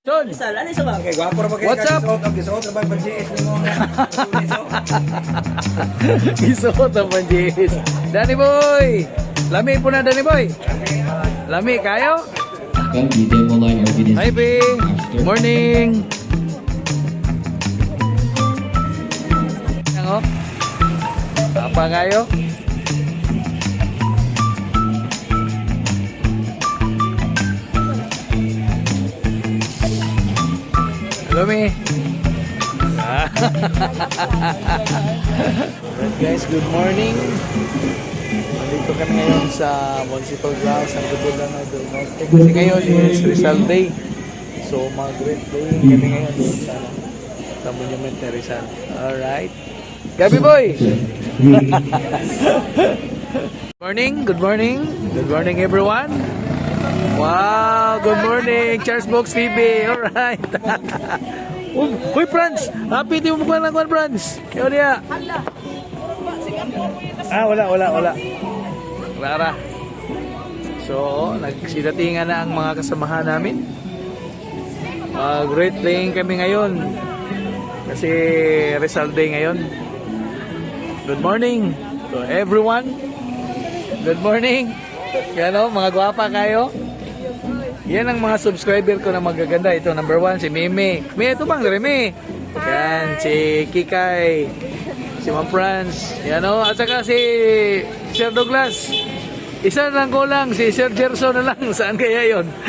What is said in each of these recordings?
Son, Sal, ano sa mga kay gwapo ra ba kay What's up? Ang gisuot ra ba pag GS ni mo nga. isuot ang panjis. Danny Boy! Lami po na, Danny Boy. Lami, kayo? Hi, P. Morning. Ano? Apa kayo? Mi. Alright guys, good morning. Nandito kami ngayon sa Municipal Grounds ng Dubulan del Norte. Kasi ngayon is Rizal Day. So mag-great day kami ngayon sa, sa Monument ni Rizal. Alright. Gabi boy! morning, good morning. Good morning everyone. Wow, good morning, Charles Box TV. Alright. Uy, uy, Franz! Happy di mo mukha ng kwan, Franz. Yun niya. Ah, wala, wala, wala. Clara. So, nagsidatingan na ang mga kasamahan namin. Uh, great playing kami ngayon. Kasi Rizal Day ngayon. Good morning to everyone. Good morning. Yan o, mga gwapa kayo. Yan ang mga subscriber ko na magaganda. Ito, number one, si Mimi. May ito bang, Remy? Yan, si Kikay. Si Ma'am Franz. Yan o, at saka si Sir Douglas. Isa lang ko lang, si Sir Gerson na lang. Saan kaya yon?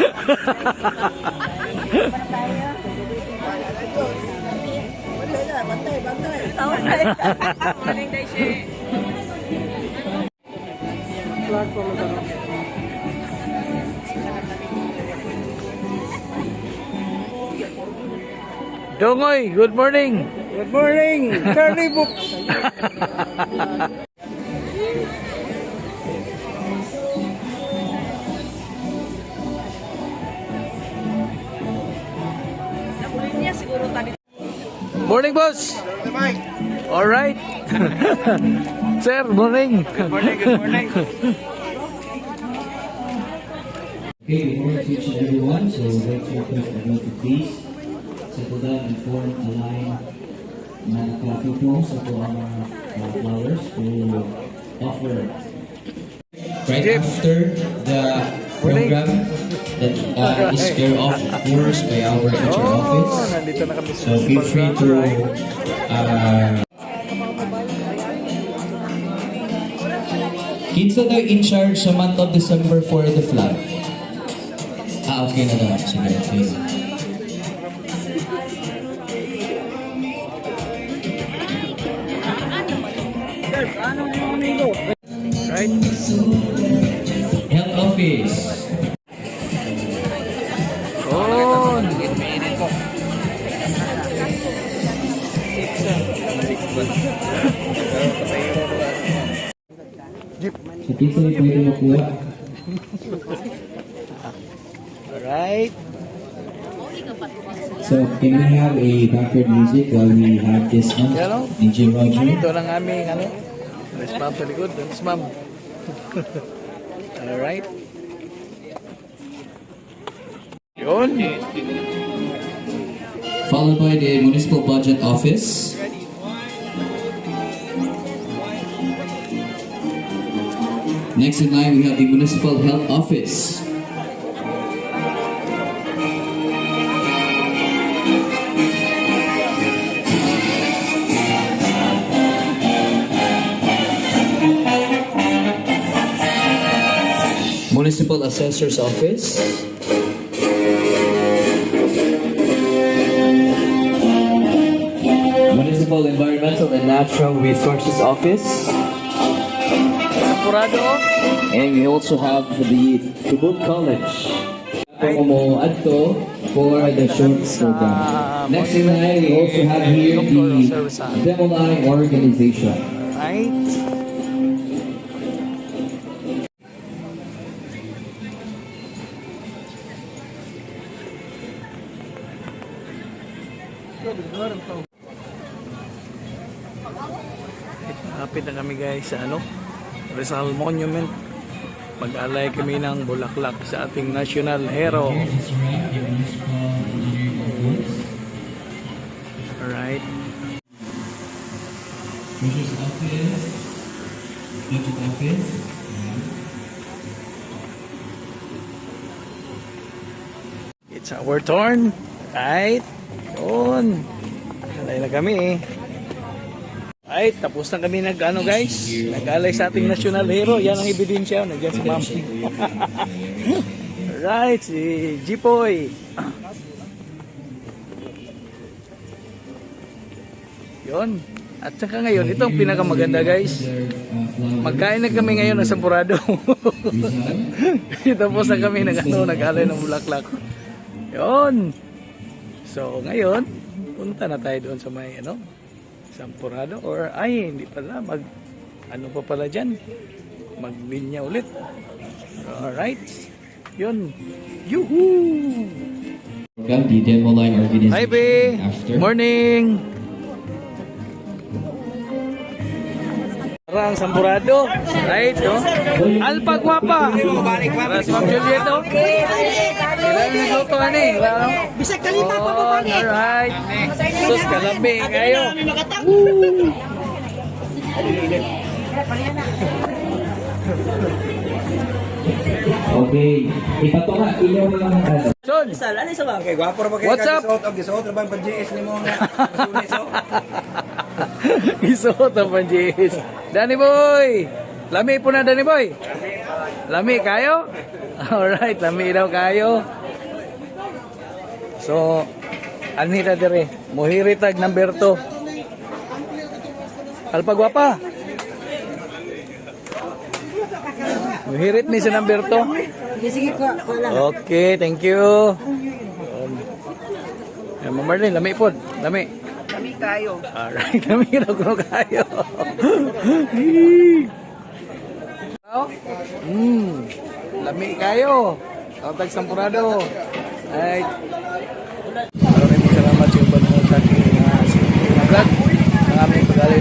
Dongoy, good morning. Good morning, Charlie Books. Morning, boss. All right. Sir, morning. Good morning, good morning. Okay, good morning to each and everyone. So, let's request everyone to please down and form a line na nakapipo sa ito ang mga uh, flowers to offer. Right after the program that uh, is care of, course, by our HR Oh, office. So feel free to uh, Kinsa daw in charge sa month of December for the flag? Ah, okay na daw. Sige, okay. Right? Health office. Oh, So kinsa ni pwede makuha? alright. So can we have a background music while we have this on? Yan, oh. DJ Roger. Ito lang aming ano. Yes, ma'am sa likod. Yes, ma'am. Alright. Yun. Followed by the Municipal Budget Office. Next in line, we have the Municipal Health Office. Municipal Assessor's Office. Municipal Environmental and Natural Resources Office. And we also have the Tubod College. Adto for the short program. Next in line, we also have here the Demo Organization. Right. Kapit na kami guys sa ano, Rizal Monument. Mag-alay kami ng bulaklak sa ating national hero. Alright. Treasurer's office, budget office. It's our turn, right? Yun. Alay na kami eh. Ay, tapos na kami nag ano guys. Nag-alay sa ating national hero. Yan ang ebidensya. Nandiyan si ma'am. right, si Jipoy. Yun. At saka ngayon, ito ang pinakamaganda guys. Magkain na kami ngayon ng sampurado. Tapos na kami nag ano, nag-alay ng bulaklak. Yun. So, ngayon, punta na tayo doon sa may, ano, Sampurado or ay, hindi pala, mag, ano pa pala dyan, maglinya ulit. Alright. Yun. Yuhuu! Welcome, the demo line organization Hi, Be! after. Morning! Parang Sampurado. Right, no? Alpa Guapa! Para si Ma'am Juliet, no? Sila yung nagluto, ano eh. Bisag kalita pa Oh, po balik. alright. Sus, kalambi kayo. Okay. Ipato nga, ilaw na lang ang ano. Son, Sal, ano sa mga kay gwapo ra ba kay What's up? Gisuot og gisuot ra ba pag GS nimo nga. Masulit so. isuot ang panjis. Danny Boy! Lami po na, Danny Boy. Lami kayo? Alright, lami daw kayo. So, anita dire, muhiritag number 2. Alpagwapa. Muhirit ni sa number 2. Sige, sige ko. ko lang. Okay, thank you. Um, Ma'am Marlene, lami po. Lami. Kayo. Alright, lami na kayo. Hmm, lami kayo. Tatag sampurado. Ay. Maraming salamat sa inyong panonood sa aking uh, vlog. Ang aming pag-alay ng